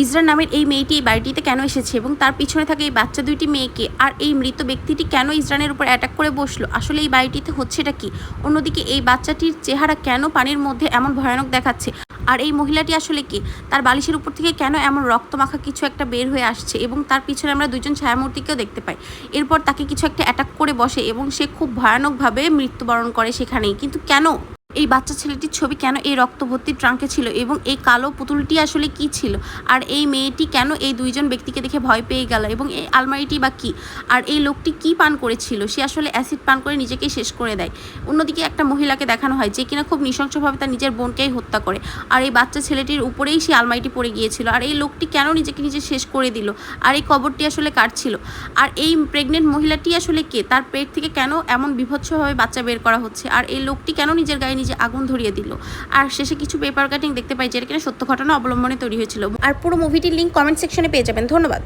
ইসরা নামের এই মেয়েটি এই বাড়িটিতে কেন এসেছে এবং তার পিছনে থাকে এই বাচ্চা দুইটি মেয়েকে আর এই মৃত ব্যক্তিটি কেন ইসরানের উপর অ্যাটাক করে বসল? আসলে এই বাড়িটিতে হচ্ছেটা কি? অন্যদিকে এই বাচ্চাটির চেহারা কেন পানির মধ্যে এমন ভয়ানক দেখাচ্ছে? আর এই মহিলাটি আসলে কি? তার বালিশের উপর থেকে কেন এমন রক্তমাখা কিছু একটা বের হয়ে আসছে এবং তার পিছনে আমরা দুজন ছায়ামূর্তিকেও দেখতে পাই। এরপর তাকে কিছু একটা অ্যাটাক করে বসে এবং সে খুব ভয়ানকভাবে মৃত্যুবরণ করে সেখানেই। কিন্তু কেন? এই বাচ্চা ছেলেটির ছবি কেন এই রক্ত ভর্তি ট্রাঙ্কে ছিল এবং এই কালো পুতুলটি আসলে কি ছিল? আর এই মেয়েটি কেন এই দুইজন ব্যক্তিকে দেখে ভয় পেয়ে গেল? এবং এই আলমারিটি বা কি? আর এই লোকটি কি পান করেছিল? সে আসলে অ্যাসিড পান করে নিজেকেই শেষ করে দেয়। অন্যদিকে একটা মহিলাকে দেখানো হয়, যে কিনা খুব নৃশংসভাবে তার নিজের বোনকেই হত্যা করে। আর এই বাচ্চা ছেলেটির উপরেই সেই আলমারিটি পড়ে গিয়েছিল। আর এই লোকটি কেন নিজেকে নিজে শেষ করে দিল? আর এই কবরটি আসলে কার ছিল? আর এই প্রেগনেন্ট মহিলাটি আসলে কে? তার পেট থেকে কেন এমন বিভৎসভাবে বাচ্চা বের করা হচ্ছে? আর এই লোকটি কেন নিজের গায়ে নিজে আগুন ধরিয়ে দিল। আর শেষে কিছু পেপার কাটিং দেখতে পাই যেটা কিনা সত্য ঘটনা অবলম্বনে তৈরি হয়েছিল। আর পুরো মুভিটির লিঙ্ক কমেন্ট সেকশনে পেয়ে যাবেন। ধন্যবাদ।